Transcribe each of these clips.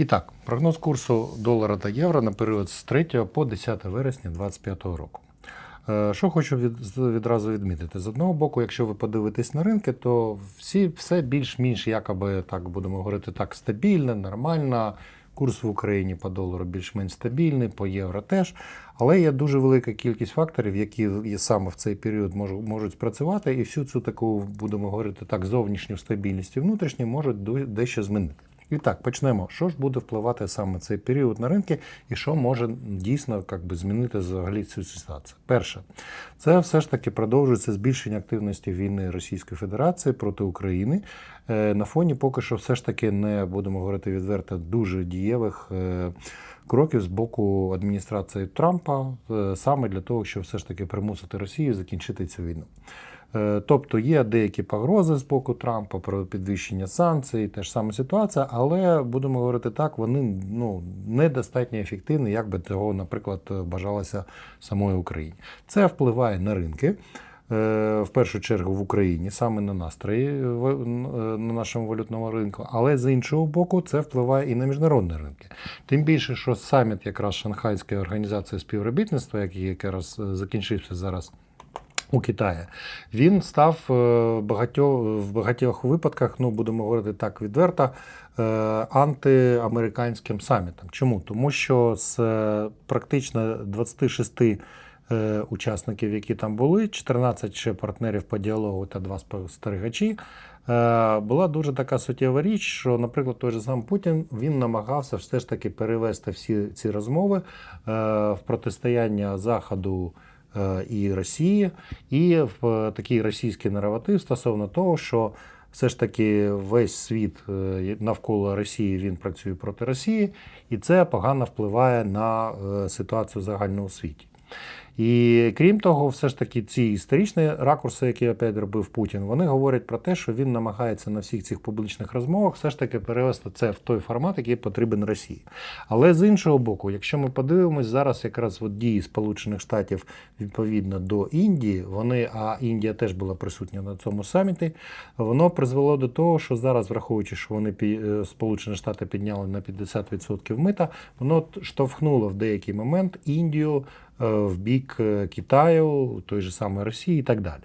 І так, прогноз курсу долара та євро на період з 3 по 10 вересня 2025 року. Е, Що хочу від, відразу відмітити. З одного боку, якщо ви подивитесь на ринки, то всі все більш-менш якоби так будемо говорити так стабільне, нормально. Курс в Україні по долару більш-менш стабільний, по євро теж. Але є дуже велика кількість факторів, які саме в цей період можуть, спрацювати, і всю цю таку, будемо говорити так, зовнішню стабільність і внутрішню можуть дещо змінити. І так, почнемо. Що ж буде впливати саме цей період на ринки, і що може дійсно як би, змінити взагалі цю ситуацію? Перше, це все ж таки продовжується збільшення активності війни Російської Федерації проти України е, на фоні поки що все ж таки не будемо говорити відверто дуже дієвих. е, Кроків з боку адміністрації Трампа е, саме для того, щоб все ж таки примусити Росію закінчити цю війну. Е, Тобто є деякі погрози з боку Трампа про підвищення санкцій, теж сама ситуація, але будемо говорити так, вони ну недостатньо ефективні, як би того, наприклад, бажалося самої Україні. Це впливає на ринки. е, В першу чергу в Україні, саме на настрої е, на нашому валютному ринку, але з іншого боку, це впливає і на міжнародні ринки. Тим більше, що саміт якраз Шанхайської організації співробітництва, який якраз закінчився зараз у Китаї, він став е, багатьох, в багатьох випадках, ну будемо говорити так відверто, е, антиамериканським самітом. Чому? Тому що з е, практично 26 е, учасників, які там були, 14 ще партнерів по діалогу та два спостерігачі. Була дуже така суттєва річ, що, наприклад, той же сам Путін він намагався все ж таки перевести всі ці розмови в протистояння Заходу і Росії, і в е, такий російський наратив стосовно того, що все ж таки весь світ е, навколо Росії він працює проти Росії, і це погано впливає на е, ситуацію загальну у світі. І крім того, все ж таки ці історичні ракурси, які опять робив Путін, вони говорять про те, що він намагається на всіх цих публічних розмовах все ж таки перевести це в той формат, який потрібен Росії. Але з іншого боку, якщо ми подивимось зараз, якраз от дії Сполучених Штатів відповідно до Індії, вони, а Індія теж була присутня на цьому саміті, воно призвело до того, що зараз, враховуючи, що вони пі- е, Сполучені Штати підняли на 50% мита, воно штовхнуло в деякий момент Індію в бік е, Китаю, той же самої Росії і так далі.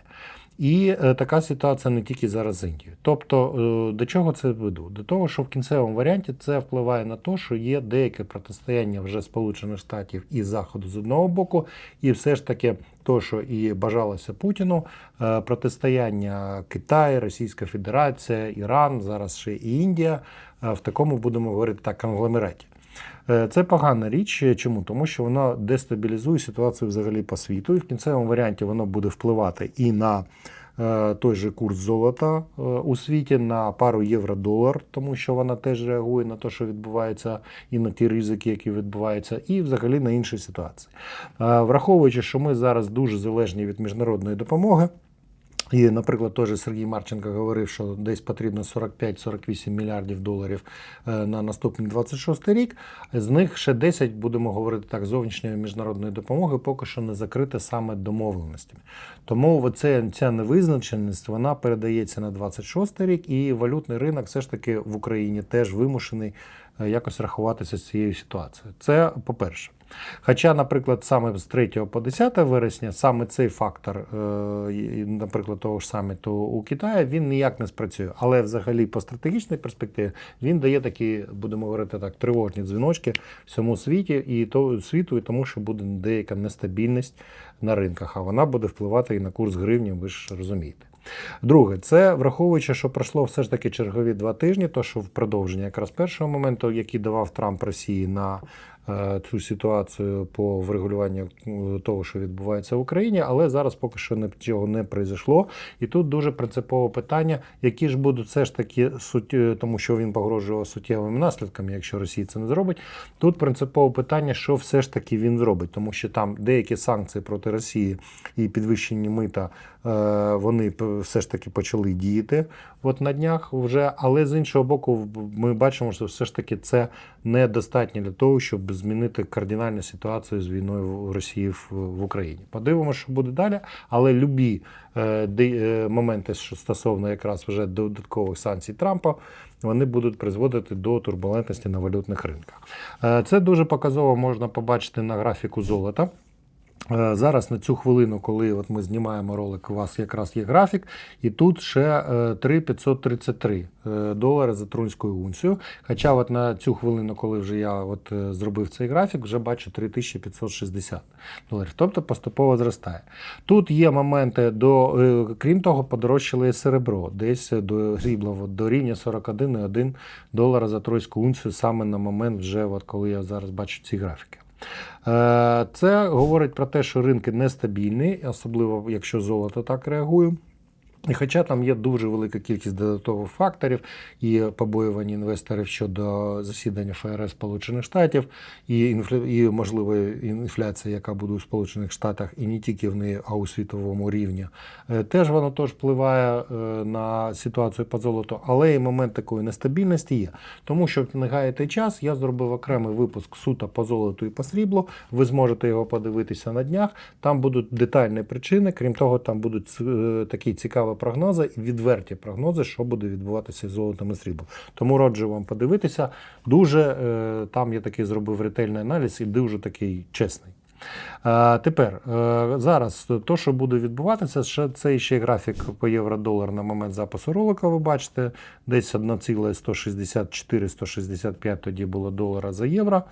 І е, така ситуація не тільки зараз з Індією. Тобто, е, до чого це веду? До того, що в кінцевому варіанті це впливає на те, що є деяке протистояння вже Сполучених Штатів і Заходу з одного боку, і все ж таки то, що і бажалося Путіну, е, протистояння Китай, Російська Федерація, Іран, зараз ще і Індія е, в такому будемо говорити так конгломераті. Е, Це погана річ. Чому? Тому що вона дестабілізує ситуацію взагалі по світу, і в кінцевому варіанті воно буде впливати і на е, той же курс золота е, у світі, на пару євро-долар, тому що вона теж реагує на те, що відбувається, і на ті ризики, які відбуваються, і взагалі на інші ситуації. Враховуючи, що ми зараз дуже залежні від міжнародної допомоги. І, наприклад, же Сергій Марченко говорив, що десь потрібно 45-48 мільярдів доларів е, на наступний 26 рік. З них ще 10, будемо говорити так, зовнішньої міжнародної допомоги поки що не закрите саме домовленостями. Тому оце, ця невизначеність вона передається на 26 рік, і валютний ринок все ж таки в Україні теж вимушений е, якось рахуватися з цією ситуацією. Це по-перше. Хоча, наприклад, саме з 3 по 10 вересня саме цей фактор, е, наприклад, того ж саміту у Китаї, він ніяк не спрацює. Але взагалі по стратегічній перспективі він дає такі, будемо говорити так, тривожні дзвіночки всьому світі і то світу, і тому, що буде деяка нестабільність на ринках, а вона буде впливати і на курс гривні, ви ж розумієте. Друге, це враховуючи, що пройшло все ж таки чергові два тижні, то що в продовження якраз першого моменту, який давав Трамп Росії на цю ситуацію по врегулюванню е, того, що відбувається в Україні, але зараз поки що нічого не произошло. І тут дуже принципове питання, які ж будуть все ж таки суть, е, тому що він погрожував суттєвими наслідками, якщо Росія це не зробить. Тут принципове питання, що все ж таки він зробить, тому що там деякі санкції проти Росії і підвищені мита. Е, Вони все ж таки почали діяти. от на днях вже, але з іншого боку, ми бачимо, що все ж таки це недостатньо для того, щоб змінити кардинальну ситуацію з війною в Росії в, Україні. Подивимося, що буде далі, але любі е, е, моменти, що стосовно якраз вже додаткових санкцій Трампа, вони будуть призводити до турбулентності на валютних ринках. Це дуже показово можна побачити на графіку золота. Е, Зараз на цю хвилину, коли от ми знімаємо ролик, у вас якраз є графік, і тут ще е, 3,533 е, долари за трунську унцію. Хоча от на цю хвилину, коли вже я от е, зробив цей графік, вже бачу 3560 доларів. Тобто поступово зростає. Тут є моменти до, е, крім того, подорожчало і серебро, десь до рібла до рівня 41,1 долара за тройську унцію саме на момент, вже от коли я зараз бачу ці графіки. Е, Це говорить про те, що ринки нестабільні, особливо якщо золото так реагує. І хоча там є дуже велика кількість додаткових факторів і побоювання інвесторів щодо засідання ФРС Сполучених Штатів, і інфля... і можлива інфляція, яка буде у Сполучених Штатах, і не тільки в неї, а у світовому рівні, е, теж воно теж впливає е, на ситуацію по золоту, але і момент такої нестабільності є. Тому щоб не гаяти час, я зробив окремий випуск суто по золоту і по сріблу. Ви зможете його подивитися на днях. Там будуть детальні причини. Крім того, там будуть е, такі цікаві прогнози і відверті прогнози, що буде відбуватися з золотом і сріблом. Тому раджу вам подивитися. Дуже е, там я такий зробив ретельний аналіз і дуже такий чесний. Тепер е, зараз то, що буде відбуватися, ще це ще графік по євро-долар на момент запису ролика. Ви бачите, десь 1,164-165 тоді було долара за євро.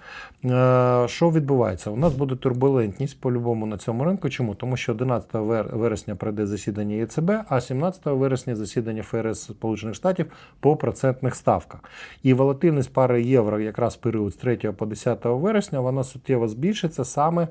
Е, Що відбувається? У нас буде турбулентність по-любому на цьому ринку. Чому? Тому що 11 вересня пройде засідання ЄЦБ, а 17 вересня засідання ФРС Сполучених Штатів по процентних ставках. І волатильність пари євро якраз період з 3 по 10 вересня вона суттєво збільшиться саме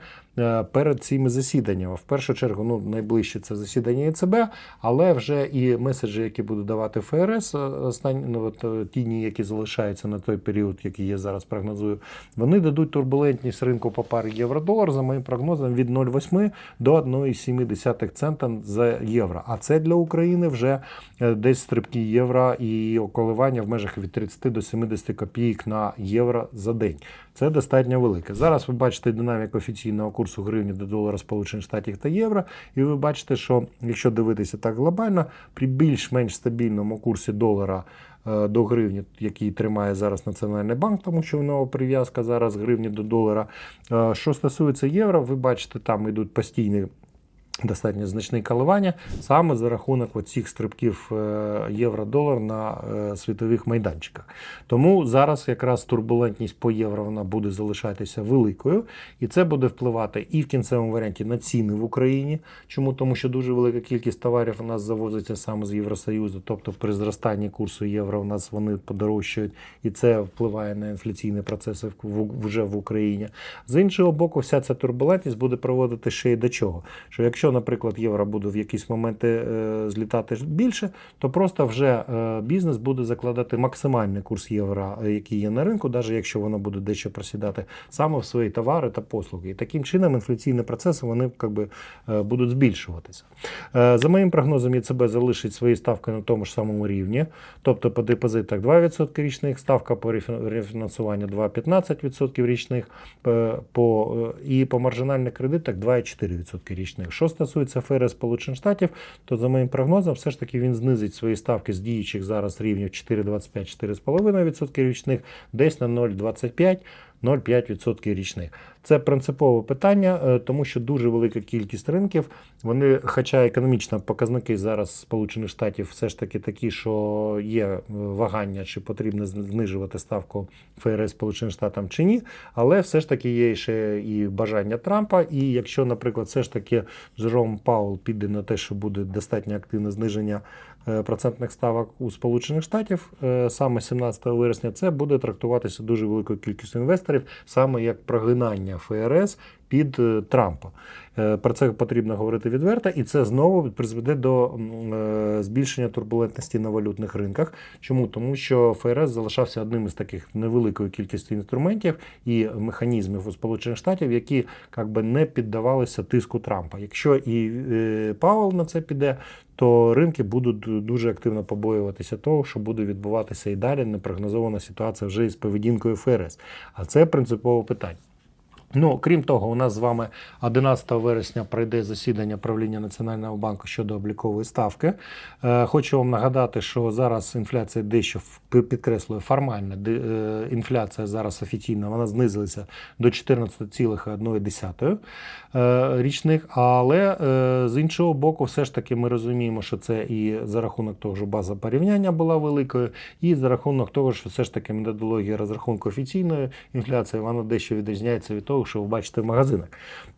перед цими засіданнями. В першу чергу, ну найближче це засідання ЄЦБ, але вже і меседжі, які буде давати ФРС, е, останні ну, от, е, ті дні, які залишаються на той період, який я зараз прогнозую, вони дадуть турбулентність ринку по парі євро-долар, за моїм прогнозом, від 0,8 до 1,7 цента за євро. А це для України вже е, десь стрибки євро і коливання в межах від 30 до 70 копійок на євро за день. Це достатньо велике. Зараз ви бачите динаміку офіційного курсу гривні до долара Сполучених Штатів та євро, і ви бачите, що якщо дивитися так глобально, при більш-менш стабільному курсі долара е, до гривні, який тримає зараз Національний банк, тому що в нього прив'язка зараз гривні до долара. Е, Що стосується євро, ви бачите, там йдуть постійні. Достатньо значні коливання саме за рахунок оцих стрибків е, євро-долар на е, світових майданчиках. Тому зараз якраз турбулентність по євро вона буде залишатися великою, і це буде впливати і в кінцевому варіанті на ціни в Україні. Чому? Тому що дуже велика кількість товарів у нас завозиться саме з Євросоюзу, тобто при зростанні курсу євро у нас вони подорожчають, і це впливає на інфляційні процеси вже в Україні. З іншого боку, вся ця турбулентність буде приводити ще й до чого. Що якщо, наприклад, євро буде в якісь моменти е, злітати більше, то просто вже е, бізнес буде закладати максимальний курс євро, е, який є на ринку, навіть якщо воно буде дещо просідати, саме в свої товари та послуги. І таким чином інфляційні процеси вони как би, е, будуть збільшуватися. За моїм прогнозом, ЄЦБ залишить свої ставки на тому ж самому рівні, тобто по депозитах 2% річних, ставка по рефінансуванню 2,15% річних, по, і по маржинальних кредитах 2,4% річних. Що стосується ФРС Сполучених Штатів, то за моїм прогнозом, все ж таки він знизить свої ставки з діючих зараз рівнів 4,25-4,5% річних, десь на 0,25%. 0,5% річних. Це принципове питання, е, тому що дуже велика кількість ринків. Вони, хоча економічно показники зараз Сполучених Штатів все ж таки такі, що є е, вагання, чи потрібно знижувати ставку ФРС Сполученим Штатам чи ні, але все ж таки є ще і бажання Трампа. І якщо, наприклад, все ж таки Жером Паул піде на те, що буде достатньо активне зниження процентних ставок у Сполучених Штатів е, саме 17 вересня, це буде трактуватися дуже великою кількістю інвесторів, саме як прогинання ФРС під е, Трампа. Е, Про це потрібно говорити відверто, і це знову призведе до е, збільшення турбулентності на валютних ринках. Чому? Тому що ФРС залишався одним із таких невеликої кількості інструментів і механізмів у Сполучених Штатів, які як би не піддавалися тиску Трампа. Якщо і Павел на це піде, то ринки будуть дуже активно побоюватися того, що буде відбуватися і далі непрогнозована ситуація вже із поведінкою ФРС. А це принципове питання. Ну, крім того, у нас з вами 11 вересня пройде засідання правління Національного банку щодо облікової ставки. Е, хочу вам нагадати, що зараз інфляція дещо підкреслює формальна е, Інфляція зараз офіційна, вона знизилася до 14,1 е, річних. Але е, з іншого боку, все ж таки ми розуміємо, що це і за рахунок того, що база порівняння була великою, і за рахунок того, що все ж таки методологія розрахунку офіційної інфляції вона дещо відрізняється від того, що ви бачите в магазинах.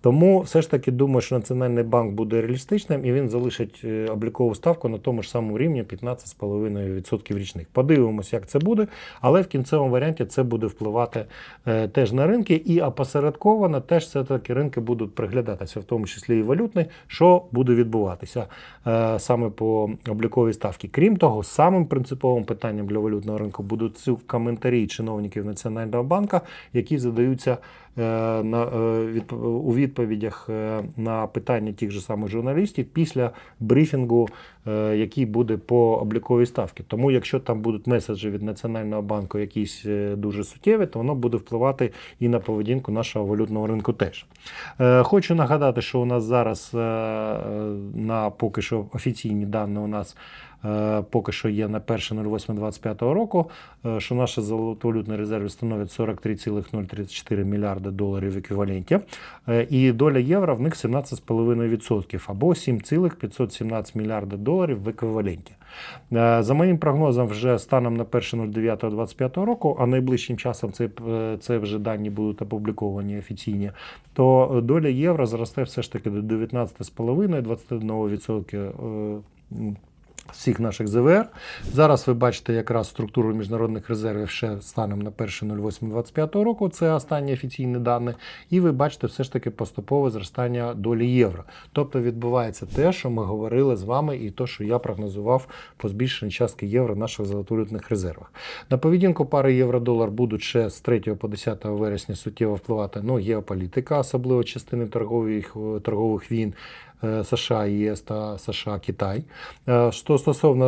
Тому все ж таки думаю, що Національний банк буде реалістичним і він залишить е, облікову ставку на тому ж самому рівні 15,5% річних. Подивимося, як це буде, але в кінцевому варіанті це буде впливати е, теж на ринки, і опосередковано теж все таки ринки будуть приглядатися, в тому числі і валютний, що буде відбуватися е, саме по обліковій ставці. Крім того, самим принциповим питанням для валютного ринку будуть ці коментарі чиновників Національного банку, які задаються на, е, у відповідях е, на питання тих же самих журналістів після брифінгу, е, який буде по обліковій ставці. Тому, якщо там будуть меседжі від Національного банку якісь е, дуже суттєві, то воно буде впливати і на поведінку нашого валютного ринку теж. Е, Хочу нагадати, що у нас зараз е, е, на поки що офіційні дані у нас е, поки що є на 1.08.25 року, е, що наші золотовалютні резерви становлять 43,034 мільярди доларів в еквіваленті. Е, І доля євро в них 17,5% або 7,517 мільярда доларів в еквіваленті. Е, За моїм прогнозом, вже станом на 1.09.25 року, а найближчим часом це, е, це вже дані будуть опубліковані офіційні, то доля євро зросте все ж таки до 19,5-21% е, м, всіх наших ЗВР. Зараз ви бачите якраз структуру міжнародних резервів ще станом на 1.08.25 року. Це останні офіційні дані. І ви бачите все ж таки поступове зростання долі євро.Тобто відбувається те, що ми говорили з вами, і те, що я прогнозував по збільшенню частки євро в наших золотовалютних резервах. На поведінку пари євро-долар будуть ще з 3 по 10 вересня суттєво впливати ну, геополітика, особливо частини торгових, торгових війн. Е, США, ЄС та США Китай. Е, Що стосовно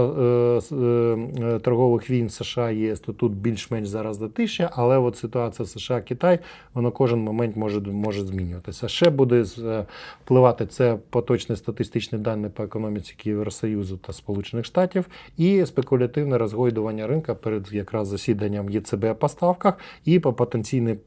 е, торгових війн США ЄС, то тут більш-менш зараз затишя, але от ситуація США Китай, воно кожен момент може, може змінюватися. Ще буде впливати це поточні статистичні дані по економіці Євросоюзу та Сполучених Штатів і спекулятивне розгойдування ринка перед якраз засіданням ЄЦБ по ставках і по потенційних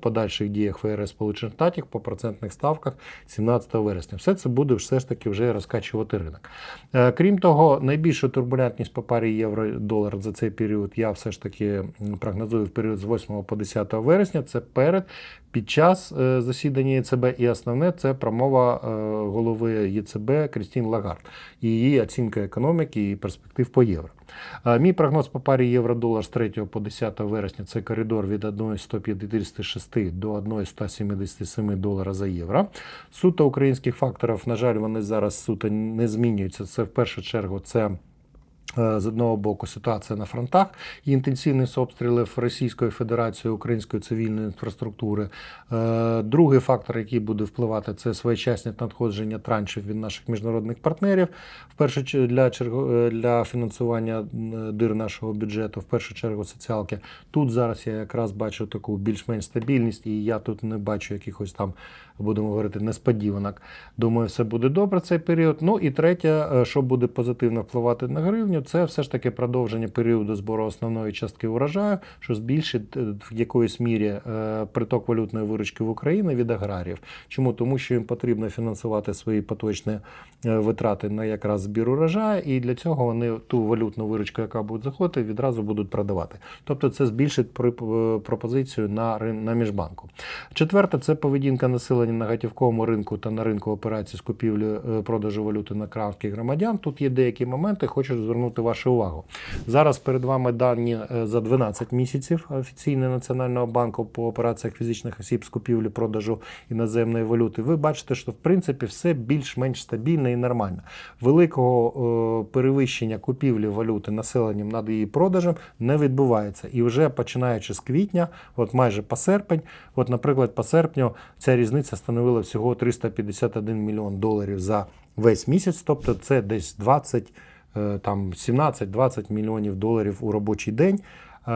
подальших діях ФРС Сполучених Штатів по процентних ставках 17 вересня. Все це буде все ж таки вже розкачувати ринок. Е, Крім того, найбільша турбулентність по парі євро-долар за цей період я все ж таки прогнозую в період з 8 по 10 вересня. Це перед під час е, засідання ЄЦБ, і основне це промова е, голови ЄЦБ Крістін Лагард і її оцінка економіки і перспектив по євро. Е, Мій прогноз по парі євро-долар з 3 по 10 вересня це коридор від 1,156 до 1,177 долара за євро. Суто українських факторів, на жаль, вони зараз суто не змінюються. Це в першу чергу це. Е, З одного боку ситуація на фронтах і інтенсивність обстрілів Російської Федерації української цивільної інфраструктури. Е, Другий фактор, який буде впливати, це своєчасне надходження траншів від наших міжнародних партнерів. В першу для е, для фінансування дир нашого бюджету, в першу чергу соціалки. Тут зараз я якраз бачу таку більш-менш стабільність, і я тут не бачу якихось там, будемо говорити, несподіванок. Думаю, все буде добре цей період. Ну і третє, е, що буде позитивно впливати на гривню, це все ж таки продовження періоду збору основної частки урожаю, що збільшить е, в якоїсь мірі е, приток валютної виручки в Україну від аграріїв. Чому? Тому що їм потрібно фінансувати свої поточні витрати на якраз збір урожаю, і для цього вони ту валютну виручку, яка буде заходити, відразу будуть продавати. Тобто це збільшить пропозицію на, на міжбанку. Четверте, це поведінка населення на готівковому ринку та на ринку операцій з купівлі е, продажу валюти на картки громадян. Тут є деякі моменти. Хочу звернути вашу увагу. Зараз перед вами дані е, за 12 місяців офіційні Національного банку по операціях фізичних осіб з купівлі продажу іноземної валюти. Ви бачите, що в принципі все більш-менш стабільно і нормально. Великого е, перевищення купівлі валюти населенням над її продажем не відбувається. І вже починаючи з квітня, от майже по серпень, от, наприклад, по серпню ця різниця становила всього 351 мільйон доларів за весь місяць, тобто це десь 20, е, там 17-20 мільйонів доларів у робочий день. Е,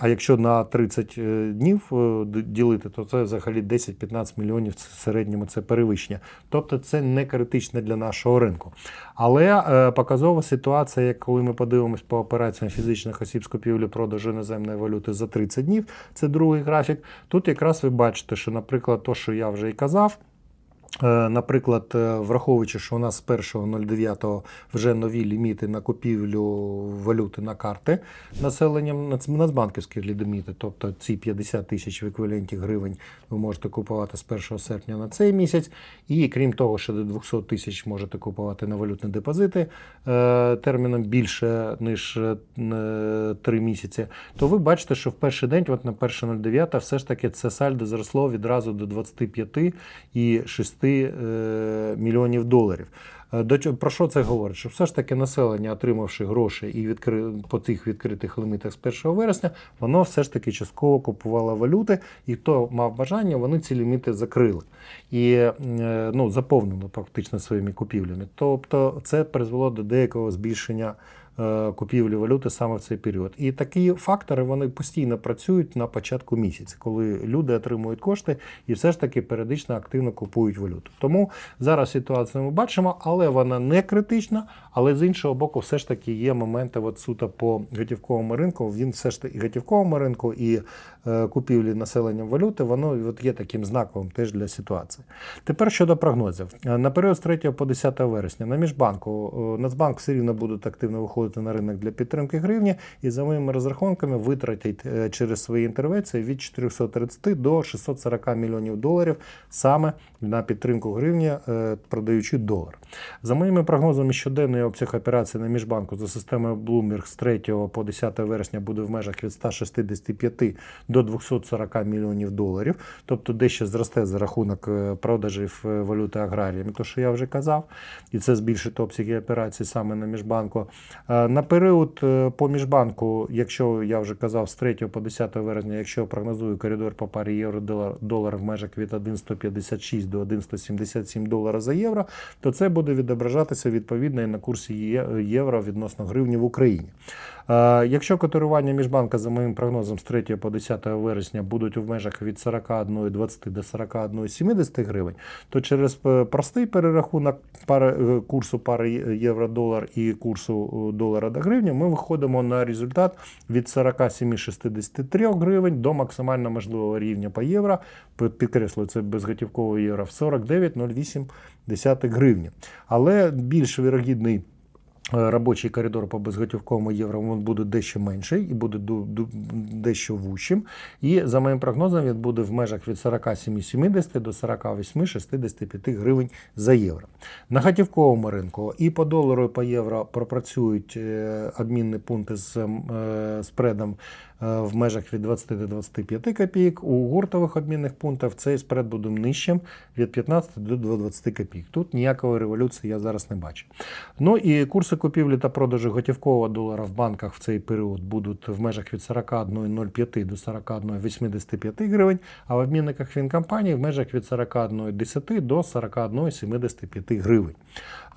А якщо на 30 е, днів е, ділити, то це взагалі 10-15 мільйонів в середньому це перевищення. Тобто це не критично для нашого ринку. Але показова ситуація, як коли ми подивимось по операціям фізичних осіб з купівлі продажу іноземної валюти за 30 днів, це другий графік. Тут якраз ви бачите, що, наприклад, то, що я вже і казав. Е, Наприклад, е, враховуючи, що у нас з 1.09 вже нові ліміти на купівлю валюти на карти населенням нац- нацбанківські ліміти, тобто ці 50 тисяч в еквіваленті гривень ви можете купувати з 1 серпня на цей місяць. І крім того, що до 200 тисяч можете купувати на валютні депозити е, терміном більше ніж 3 місяці, то ви бачите, що в перший день, от на 1.09, все ж таки це сальдо зросло відразу до 25 і 6 е, мільйонів доларів. Е, До про що це говорить? Що все ж таки населення, отримавши гроші і відкри... по цих відкритих лімітах з 1 вересня, воно все ж таки частково купувало валюти, і хто мав бажання, вони ці ліміти закрили і е, ну, заповнили фактично своїми купівлями. Тобто це призвело до деякого збільшення купівлі валюти саме в цей період. І такі фактори вони постійно працюють на початку місяця, коли люди отримують кошти і все ж таки періодично активно купують валюту. Тому зараз ситуацію ми бачимо, але вона не критична. Але з іншого боку, все ж таки є моменти от суто по готівковому ринку. Він все ж таки і готівковому ринку, і е, купівлі населенням валюти, воно от є таким знаковим теж для ситуації. Тепер щодо прогнозів. Е, На період з 3 по 10 вересня на міжбанку е, Нацбанк все рівно буде активно виходити на ринок для підтримки гривні, і за моїми розрахунками витратить е, через свої інтервенції від 430 до 640 мільйонів доларів саме на підтримку гривні, е, продаючи долар. За моїми прогнозами, щоденний обсяг операцій на міжбанку за системою Bloomberg з 3 по 10 вересня буде в межах від 165 до 240 мільйонів доларів, тобто дещо зросте за рахунок е, продажів валюти аграріями, то що я вже казав, і це збільшить обсяги операцій саме на міжбанку. Е, На період поміж по міжбанку, якщо я вже казав, з 3 по 10 вересня, якщо прогнозую коридор по парі євро-долар долар в межах від 1,156 до 1,177 долара за євро, то це буде відображатися відповідно і на курсі євро відносно гривні в Україні. Е, Якщо котирування міжбанка, за моїм прогнозом, з 3 по 10 вересня будуть в межах від 41,20 до 41,70 гривень, то через е, простий перерахунок пари, е, курсу пари євро-долар і курсу долара до гривні, ми виходимо на результат від 47,63 гривень до максимально можливого рівня по євро. Під- Підкреслюю, це безготівковий євро в 49,08 гривні. Але більш вірогідний Робочий коридор по безготівковому євро він буде дещо менший і буде дещо вущим. І за моїм прогнозом він буде в межах від 47,70 до 48,65 гривень за євро. На готівковому ринку і по долару, і по євро пропрацюють е, обмінні пункти з е, спредом е, в межах від 20 до 25 копійок. У гуртових обмінних пунктах цей спред буде нижчим від 15 до 20 копійок. Тут ніякої революції я зараз не бачу. Ну і курси купівлі та продажу готівкового долара в банках в цей період будуть в межах від 41,05 до 41,85 гривень, а в обмінниках фінкомпаній в межах від 41,10 до 41,75 гривень.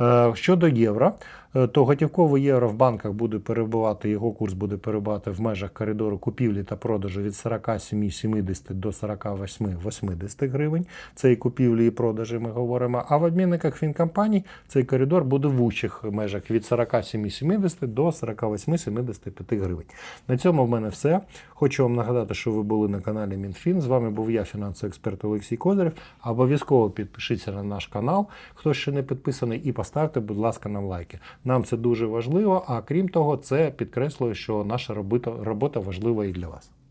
Е, Щодо євро, е, то готівковий євро в банках буде перебувати, його курс буде перебувати в межах коридору купівлі та продажу від 47,70 до 48,80 гривень. Це і купівлі, і продажі ми говоримо. А в обмінниках фінкомпаній цей коридор буде в вущих межах від 47,70 до 48,75 гривень. На цьому в мене все. Хочу вам нагадати, що ви були на каналі Мінфін. З вами був я, фінансовий експерт Олексій Козирів. Обов'язково підпишіться на наш канал, хто ще не підписаний, і поставте, будь ласка, нам лайки. Нам це дуже важливо. А крім того, це підкреслює, що наша робота, важлива і для вас.